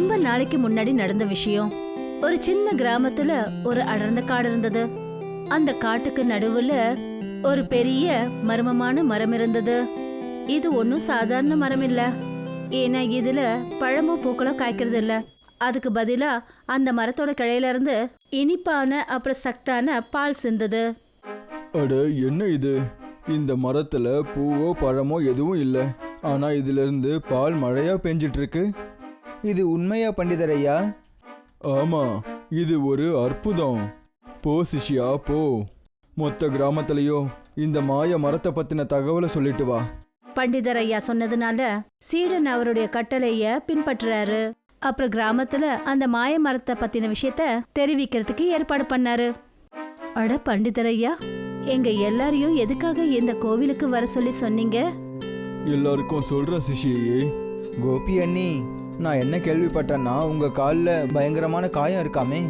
ரொம்ப நாளைக்கு முன்னாடி நடந்த விஷயம். ஒரு சின்ன கிராமத்துல ஒரு அடர்ந்த காடு இருந்தது. அந்த காட்டுக்கு நடுவுல ஒரு பெரிய மர்மமான மரம் இருந்தது. இது ஒன்றும் சாதாரண மரம் இல்ல. ஏன்னா இதுல பழமோ பூக்களோ காய்க்கிறது இல்ல. அதுக்கு பதிலா அந்த மரத்தோட கிளையில இருந்து இனிப்பான அப்புறம் சக்தான பால் சிந்தது. அட என்ன இது? இந்த மரத்துல பூவோ பழமோ எதுவும் இல்லை. ஆனா இதுல இருந்து பால் மழையா பெஞ்சிட்டு இருக்கு. இது உண்மையா பண்டிதர் ஐயா ஆமா இது ஒரு அற்புதம். போ சிஷ்யா போ. மொத்த கிராமத்திலையும் இந்த மாய மரத்தை பத்தின தகவலை சொல்லிட்டு வா. பண்டிதர் ஐயா சொன்னதுனால சீடன் அவருடைய கட்டளைய பின்பற்றுறாரு. அப்புறம் கிராமத்துல அந்த மாய மரத்தை பத்தின விஷயத்த தெரிவிக்கிறதுக்கு ஏற்பாடு பண்ணாரு. அட பண்டிதர் ஐயா எங்க எல்லாரையும் எதுக்காக இந்த கோவிலுக்கு வர சொல்லி சொன்னீங்க? எல்லாருக்கும் சொல்றேன் சிஷியே. கோபி அண்ணி நான் என்ன கேள்விப்பட்டேன்னா உங்க காலில் பயங்கரமான காயம் இருக்காமே.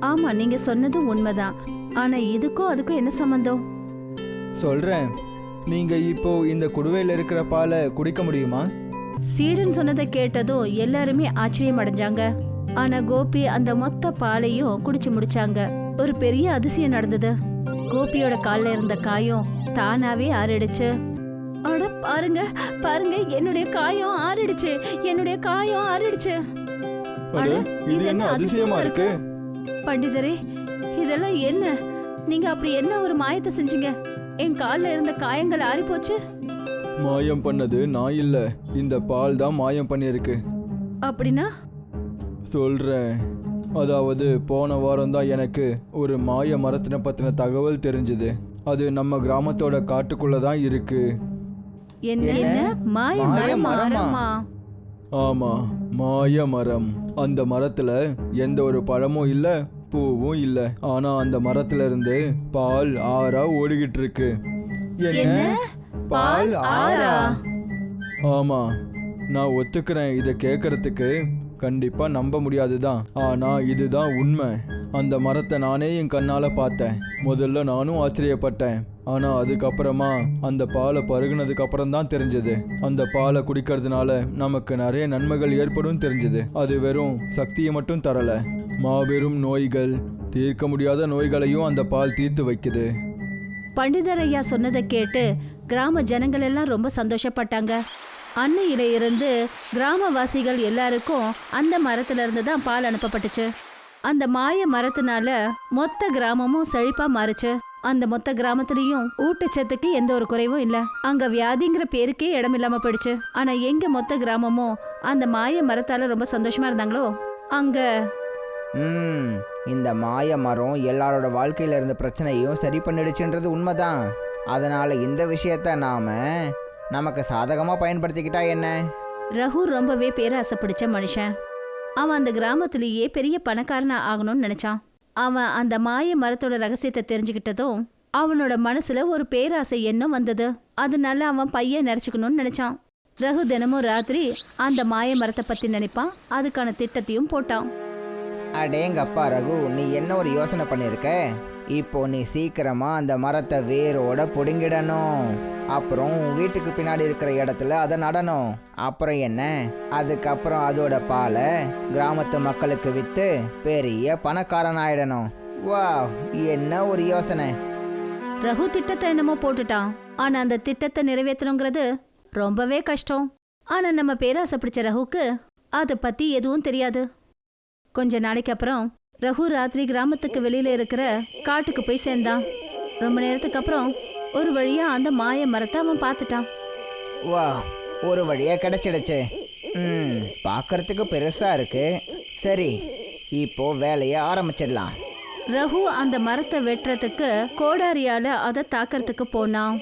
ஆமா நீங்க சொன்னதும் உண்மைதான். ஆனா இதுக்கும் அதுக்கும் என்ன சம்பந்தம்? சொல்றேன். நீங்க இப்போ இந்த குடுவையில் இருக்கிற பாலை குடிக்க முடியுமா? சீடன் சொன்னதை கேட்டதும் எல்லாருமே ஆச்சரியம் அடைஞ்சாங்க. ஆனா கோபி அந்த மொத்த பாலையும் குடிச்சு முடிச்சாங்க. ஒரு பெரிய அதிசயம் நடந்தது. கோபியோட கால்ல இருந்த காயம் தானாவே ஆறிடுச்சு. அட பாருங்க பாருங்க என்னுடைய காயம் ஆறிடுச்சு என்னுடைய காயம் ஆறிடுச்சு. அட இது என்ன அதிசயமா இருக்கு? பண்டிதரே இதெல்லாம் என்ன? நீங்க அப்படி என்ன ஒரு மாயத்தை செஞ்சீங்க? என் கால்ல இருந்த காயங்கள் ஆறி போச்சு மாயம் பண்ணது நான் இல்ல. இந்த பால் தான் மாயம் பண்ணியிருக்கு. அப்படின்னா? சொல்றேன். அதாவது போன வாரம் தான் எனக்கு ஒரு மாய மரத்தினை பத்தின தகவல் தெரிஞ்சது. அது நம்ம கிராமத்தோட காட்டுக்குள்ள தான் இருக்கு. என்ன? மாய மரமா? ஆமா மாய மரம். அந்த மரத்துல எந்த ஒரு பழமும் இல்ல பூவும் இல்ல. ஆனா அந்த மரத்துல இருந்து பால் ஆறா ஓடிக்கிட்டு இருக்கு என்ன? பால் ஆறா? ஆமா நான் ஒத்துக்கிறேன் இதை கேட்கறதுக்கு. கண்டிப்பா நம்ப முடியாதுதான். ஆனா இதுதான் உண்மை. அந்த மரத்தை நானே என் கண்ணால பார்த்தேன். முதல்ல நானும் ஆச்சரியப்பட்டேன். ஆனா அதுக்கப்புறமா அந்த பாலை பருகுனதுக்கு அப்புறம் தான் தெரிஞ்சது. அந்த பாலை குடிக்கிறதுனால நமக்கு நிறைய நன்மைகள் ஏற்படும் தெரிஞ்சது. அது வெறும் சக்தியை மட்டும் தரல. மாபெரும் நோய்கள் தீர்க்க முடியாத நோய்களையும் அந்த பால் தீர்த்து வைக்குது. பண்டிதரையா சொன்னதை கேட்டு கிராம ஜனங்கள் எல்லாம் ரொம்ப சந்தோஷப்பட்டாங்க. அன்னையில இருந்து கிராமவாசிகள் எல்லாருக்கும் அந்த மரத்துல இருந்து தான் பால் அனுப்பப்பட்டுச்சு. அந்த மாய மரத்தினால மொத்த கிராமமும் செழிப்பா மாறுச்சு. அந்த மொத்த கிராமத்துலயும் ஊட்டச்சத்துக்கு எந்த ஒரு குறைவும் இல்ல. அங்க வியாதிங்கிற பேருக்கே இடம் இல்லாம போயிடுச்சு. ஆனா எங்க மொத்த கிராமமும் அந்த மாய மரத்தால ரொம்ப சந்தோஷமா இருந்தாங்களோ? அங்க ம் இந்த மாய மரம் எல்லாரோட வாழ்க்கையில இருந்த பிரச்சனையும் சரி பண்ணிடுச்சுன்றது உண்மைதான். அதனால இந்த விஷயத்த நாம நமக்கு சாதகமா பயன்படுத்திக்கிட்டா என்ன? ரகு ரொம்பவே பேராசை பிடிச்ச மனுஷன். அவன் அந்த கிராமத்திலேயே பெரிய பணக்காரனா ஆகணும்னு நினைச்சான். அவன் அந்த மாய மரத்தோட ரகசியத்தை தெரிஞ்சுக்கிட்டதும் அவனோட மனசுல ஒரு பேராசை எண்ணம் வந்தது. அதனால அவன் பையன் நினைச்சுக்கணும்னு நினைச்சான். ரகு தினமும் ராத்திரி அந்த மாய மரத்தை பத்தி நினைப்பான். அதுக்கான திட்டத்தையும் போட்டான். அடேங்கப்பா ரகு நீ என்ன ஒரு யோசனை பண்ணியிருக்க இப்போ நீ சீக்கிரமா அந்த மரத்தை வேரோட பிடுங்கிடணும். அப்புறம் உன் வீட்டுக்கு பின்னாடி இருக்கிற இடத்துல அதை நடணும். அப்புறம் என்ன? அதுக்கப்புறம் அதோட பாலை கிராமத்து மக்களுக்கு விற்று பெரிய பணக்காரன் ஆயிடணும். வா என்ன ஒரு யோசனை. ரகு திட்டத்தை என்னமோ போட்டுட்டான். ஆனா அந்த திட்டத்தை நிறைவேற்றணுங்கிறது ரொம்பவே கஷ்டம். ஆனா நம்ம பேராசை பிடிச்ச ரகுக்கு அதை பத்தி எதுவும் தெரியாது. கொஞ்ச நாளைக்கு அப்புறம் ரகு ராத்திரி கிராமத்துக்கு வெளியில இருக்கிற காட்டுக்கு போய் சேர்ந்தான். ரொம்ப நேரத்துக்கு அப்புறம் ஒரு வழியா அந்த மாய மரத்தை அவன் பார்த்துட்டான். வா ஒரு வழியாக கிடைச்சிடுச்சு. ம் பார்க்கறதுக்கு பெருசாக இருக்கு. சரி இப்போ வேலையை ஆரம்பிச்சிடலாம். ரகு அந்த மரத்தை வெட்டுறதுக்கு கோடாரியால அதை தாக்கறதுக்கு போனான்.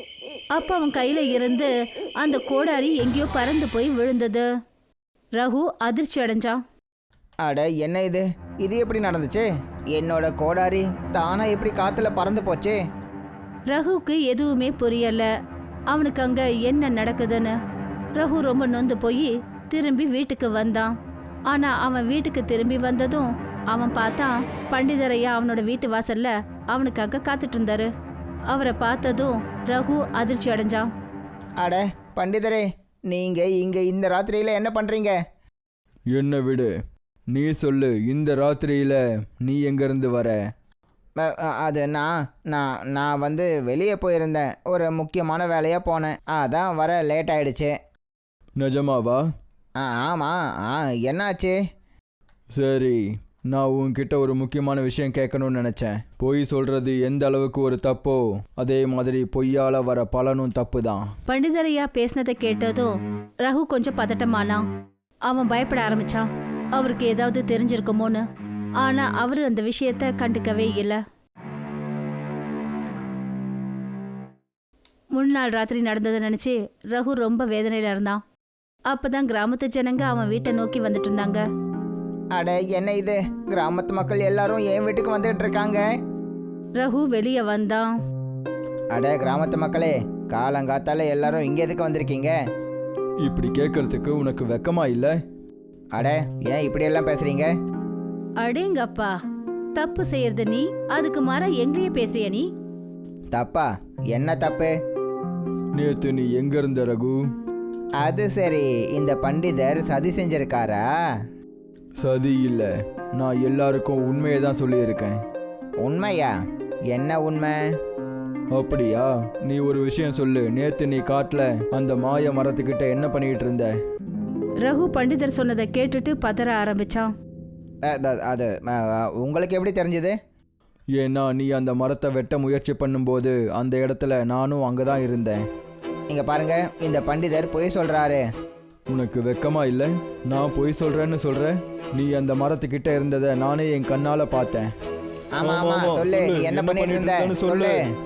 அப்ப அவன் கையில இருந்து அந்த கோடாரி எங்கேயோ பறந்து போய் விழுந்தது. ரகு அதிர்ச்சி அடைஞ்சான். அட என்ன இது? இது எப்படி நடந்துச்சு? என்னோட கோடாரி தானா எப்படி காத்துல பறந்து போச்சு? ரகுக்கு எதுவுமே புரியல. அவனுக்கு அங்க என்ன நடக்குதுன்னு. ரகு ரொம்ப நொந்து போய் திரும்பி வீட்டுக்கு வந்தான். ஆனா அவன் வீட்டுக்கு திரும்பி வந்ததும் அவன் பார்த்தான் பண்டிதரையா அவனோட வீட்டு வாசல்ல அவனுக்காக காத்துட்டு இருந்தாரு. அவரை பார்த்ததும் ரகு அதிர்ச்சி அடைஞ்சான். அட பண்டிதரே நீங்க இங்க இந்த ராத்திரியில என்ன பண்றீங்க? என்ன விடு நீ சொல்லு இந்த ராத்திரியில நீ எங்கேருந்து வர? அது நான் நான் நான் வந்து வெளியே போயிருந்தேன். ஒரு முக்கியமான வேலையாக போனேன். அதான் வர லேட் ஆயிடுச்சு. நிஜமாவா? ஆ ஆமாம் ஆ என்னாச்சு? சரி நான் உன்கிட்ட ஒரு முக்கியமான விஷயம் கேட்கணும்னு நினச்சேன். பொய் சொல்கிறது எந்த அளவுக்கு ஒரு தப்போ அதே மாதிரி பொய்யால் வர பலனும் தப்பு தான் பண்டிதரையா பேசினதை கேட்டதும் ரகு கொஞ்சம் பதட்டமானான். அவன் பயப்பட ஆரம்பிச்சான். அவருக்கு ஏதாவது தெரிஞ்சிருக்குமோன்னு. ஆனா அவரு அந்த விஷயத்த கண்டுக்கவே இல்லை. முன்னாள் ராத்திரி நடந்ததை நினைச்சு ரகு ரொம்ப வேதனையில இருந்தான். அப்பதான் கிராமத்து ஜனங்க அவன் வீட்டை நோக்கி வந்துட்டு இருந்தாங்க. அட என்ன இது? கிராமத்து மக்கள் எல்லாரும் என் வீட்டுக்கு வந்துகிட்டு இருக்காங்க? ரகு வெளியே வந்தான். அட கிராமத்து மக்களே காலங்காத்தால எல்லாரும் இங்கே எதுக்கு வந்திருக்கீங்க? இப்படி கேட்கறதுக்கு உனக்கு வெக்கமா இல்லை? அட ஏன் இப்படியெல்லாம் பேசுறீங்க? அடேங்கப்பா தப்பு செய்யறது நீ அதுக்கு மாறா எங்கேயே பேசுறிய நீ? தப்பா? என்ன தப்பு? நேத்து நீ எங்க இருந்த ரகு? அது சரி இந்த பண்டிதர் சதி செஞ்சிருக்காரா? சதி இல்லை. நான் எல்லாருக்கும் உண்மையை தான் சொல்லியிருக்கேன். உண்மையா? என்ன உண்மை? அப்படியா? நீ ஒரு விஷயம் சொல்லு. நேத்து நீ காட்டில் அந்த மாய மரத்துக்கிட்ட என்ன பண்ணிட்டு இருந்த? ரகு பண்டிதர் சொன்னதை கேட்டுட்டு பதற ஆரம்பிச்சான். அது உங்களுக்கு எப்படி தெரிஞ்சது? ஏன்னா நீ அந்த மரத்தை வெட்ட முயற்சி பண்ணும்போது அந்த இடத்துல நானும் அங்கே தான் இருந்தேன். இங்க பாருங்க இந்த பண்டிதர் பொய் சொல்றாரு. உனக்கு வெக்கமா இல்லை? நான் பொய் சொல்றேன்னு சொல்ற? நீ அந்த மரத்துக்கிட்ட இருந்ததை நானே என் கண்ணால பார்த்தேன். ஆமா ஆமா, ஆமா ஆமா, சொல்லு என்ன பண்ணிட்டு பண்ணிட்டு இருந்த? இருந்தேன்னு சொல்லு. சொல்லு.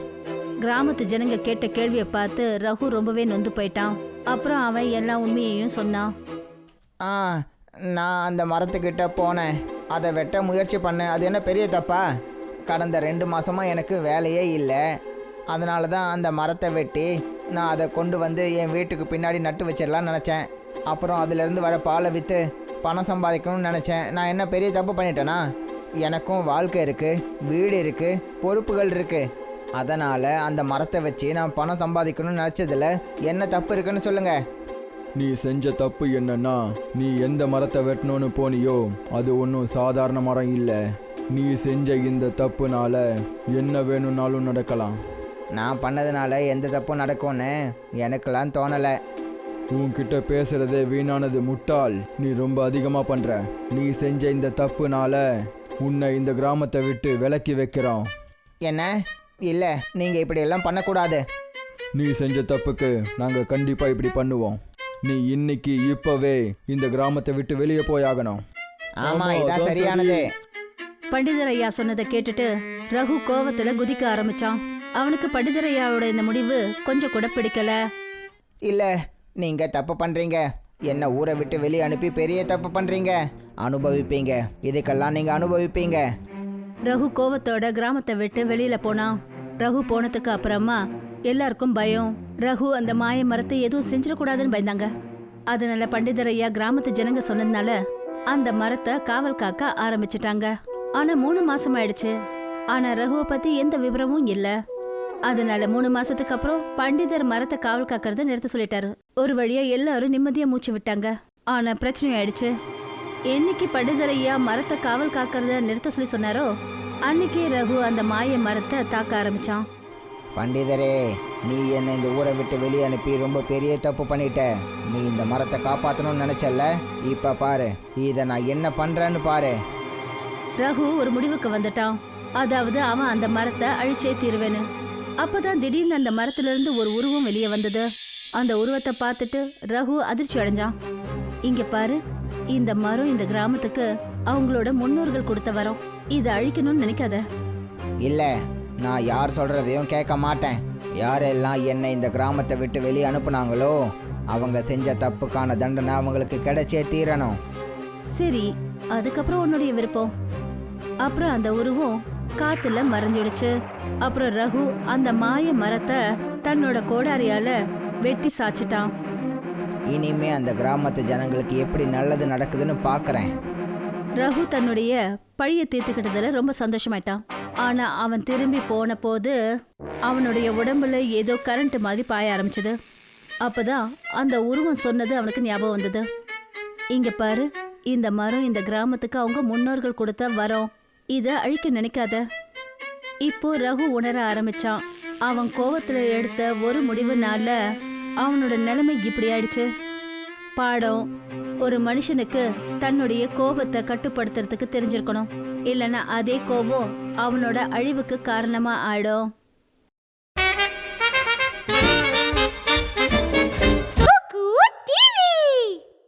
கிராமத்து ஜனங்க கேட்ட கேள்வியை பார்த்து ரகு ரொம்பவே நொந்து போயிட்டான். அப்புறம் அவன் எல்லா உண்மையையும் சொன்னான். ஆ நான் அந்த மரத்துக்கிட்ட போனேன். அதை வெட்ட முயற்சி பண்ணேன். அது என்ன பெரிய தப்பா? கடந்த ரெண்டு மாதமாக எனக்கு வேலையே இல்லை. அதனால தான் அந்த மரத்தை வெட்டி நான் அதை கொண்டு வந்து என் வீட்டுக்கு பின்னாடி நட்டு வச்சிடலாம்னு நினச்சேன். அப்புறம் அதுலேருந்து வர பாலை விற்று பணம் சம்பாதிக்கணும்னு நினச்சேன். நான் என்ன பெரிய தப்பு பண்ணிட்டேனா? எனக்கும் வாழ்க்கை இருக்குது வீடு இருக்குது பொறுப்புகள் இருக்குது அதனால் அந்த மரத்தை வச்சு நான் பணம் சம்பாதிக்கணும்னு நினச்சதில் என்ன தப்பு இருக்குன்னு சொல்லுங்கள் நீ செஞ்ச தப்பு என்னன்னா நீ எந்த மரத்தை வெட்டணும்னு போனியோ அது ஒன்றும் சாதாரண மரம் இல்லை. நீ செஞ்ச இந்த தப்புனால என்ன வேணும்னாலும் நடக்கலாம். நான் பண்ணதுனால எந்த தப்பும் நடக்கும்னு எனக்கெல்லாம் தோணலை. உன்கிட்ட பேசுறதே வீணானது முட்டாள். நீ ரொம்ப அதிகமாக பண்ற. நீ செஞ்ச இந்த தப்புனால உன்னை இந்த கிராமத்தை விட்டு விலக்கி வைக்கிறோம். என்ன? இல்லை நீங்கள் இப்படியெல்லாம் பண்ணக்கூடாது. நீ செஞ்ச தப்புக்கு நாங்கள் கண்டிப்பாக இப்படி பண்ணுவோம். நீ இன்னைக்கு இப்போவே இந்த கிராமத்தை விட்டு வெளியே போயாகணும். ஆமாம் ஆமா, இதான் சரியானது. பண்டிதர் ஐயா சொன்னதை கேட்டுட்டு ரகு கோவத்துல குதிக்க ஆரம்பிச்சான். அவனுக்கு பண்டிதர் ஐயாவோட இந்த முடிவு கொஞ்சம் கூட பிடிக்கல. இல்லை நீங்கள் தப்பு பண்ணுறீங்க என்ன ஊரை விட்டு வெளியே அனுப்பி பெரிய தப்பு பண்ணுறீங்க அனுபவிப்பீங்க. இதுக்கெல்லாம் நீங்கள் அனுபவிப்பீங்க. ரகு கோவத்தோட கிராமத்தை விட்டு வெளியில போனான். ரகு போனதுக்கு அப்புறமா எல்லாருக்கும் பயம். ரகு அந்த மாய மரத்தை எதுவும் செஞ்சிடக்கூடாதுன்னு பயந்தாங்க. அதனால பண்டிதர் ஐயா கிராமத்து ஜனங்க சொன்னதுனால அந்த மரத்தை காவல் காக்க ஆரம்பிச்சிட்டாங்க. ஆனா மூணு மாசம் ஆயிடுச்சு. ஆனா ரகுவை பத்தி எந்த விவரமும் இல்ல. அதனால மூணு மாசத்துக்கு அப்புறம் பண்டிதர் மரத்தை காவல் காக்கறத நிறுத்த சொல்லிட்டாரு. ஒரு வழியா எல்லாரும் நிம்மதியா மூச்சு விட்டாங்க. ஆனா பிரச்சனை ஆயிடுச்சு. என்னைக்கு பண்டிதர் ஐயா மரத்தை காவல் காக்கறத நிறுத்த சொல்லி சொன்னாரோ அன்னைக்கே ரகு அந்த மாய மரத்தை தாக்க ஆரம்பிச்சான். பண்டிதரே நீ என்னை இந்த ஊரை விட்டு வெளியே அனுப்பி ரொம்ப பெரிய தப்பு பண்ணிட்ட. நீ இந்த மரத்தை காப்பாற்றணும்னு நினச்சல்ல? இப்போ பாரு இதை நான் என்ன பண்ணுறேன்னு பாரு. ரகு ஒரு முடிவுக்கு வந்துட்டான். அதாவது அவன் அந்த மரத்தை அழிச்சே தீருவேன்னு. அப்பதான் திடீர்னு அந்த மரத்துல இருந்து ஒரு உருவம் வெளியே வந்தது. அந்த உருவத்தை பார்த்துட்டு ரகு அதிர்ச்சி அடைஞ்சான். இங்க பாரு இந்த மரம் இந்த கிராமத்துக்கு அவங்களோட முன்னோர்கள் கொடுத்த வரம். இதை அழிக்கணும்னு நினைக்காத. இல்லை நான் யார் சொல்கிறதையும் கேட்க மாட்டேன். யாரெல்லாம் என்னை இந்த கிராமத்தை விட்டு வெளியே அனுப்புனாங்களோ அவங்க செஞ்ச தப்புக்கான தண்டனை அவங்களுக்கு கிடைச்சே தீரணும். சரி அதுக்கப்புறம் உன்னுடைய விருப்பம். அப்புறம் அந்த உருவம் காத்துல மறைஞ்சிடுச்சு. அப்புறம் ரகு அந்த மாய மரத்தை தன்னோட கோடாரியால வெட்டி சாச்சிட்டான் இனிமே அந்த கிராமத்து ஜனங்களுக்கு எப்படி நல்லது நடக்குதுன்னு பார்க்குறேன் ரகு தன்னுடைய பழிய தீர்த்துக்கிட்டதுல ரொம்ப சந்தோஷமாயிட்டான் ஆனா அவன் திரும்பி போன போது அவனுடைய உடம்புல ஏதோ கரண்ட் மாதிரி பாய ஆரம்பிச்சது. அப்பதான் அந்த உருவம் சொன்னது அவனுக்கு ஞாபகம் வந்தது. இங்க பாரு இந்த மரம் இந்த கிராமத்துக்கு அவங்க முன்னோர்கள் கொடுத்த வரம். இத அழிக்க நினைக்காத. இப்போ ரகு உணர ஆரம்பிச்சான். அவன் கோவத்துல எடுத்த ஒரு முடிவுனால அவனோட நிலைமை இப்படி ஆயிடுச்சு. பாடம் ஒரு மனுஷனுக்கு தன்னுடைய கோபத்தை கட்டுப்படுத்துறதுக்கு தெரிஞ்சிருக்கணும். இல்லைன்னா அதே கோபம் அவனோட அழிவுக்கு காரணமா ஆயிடும்.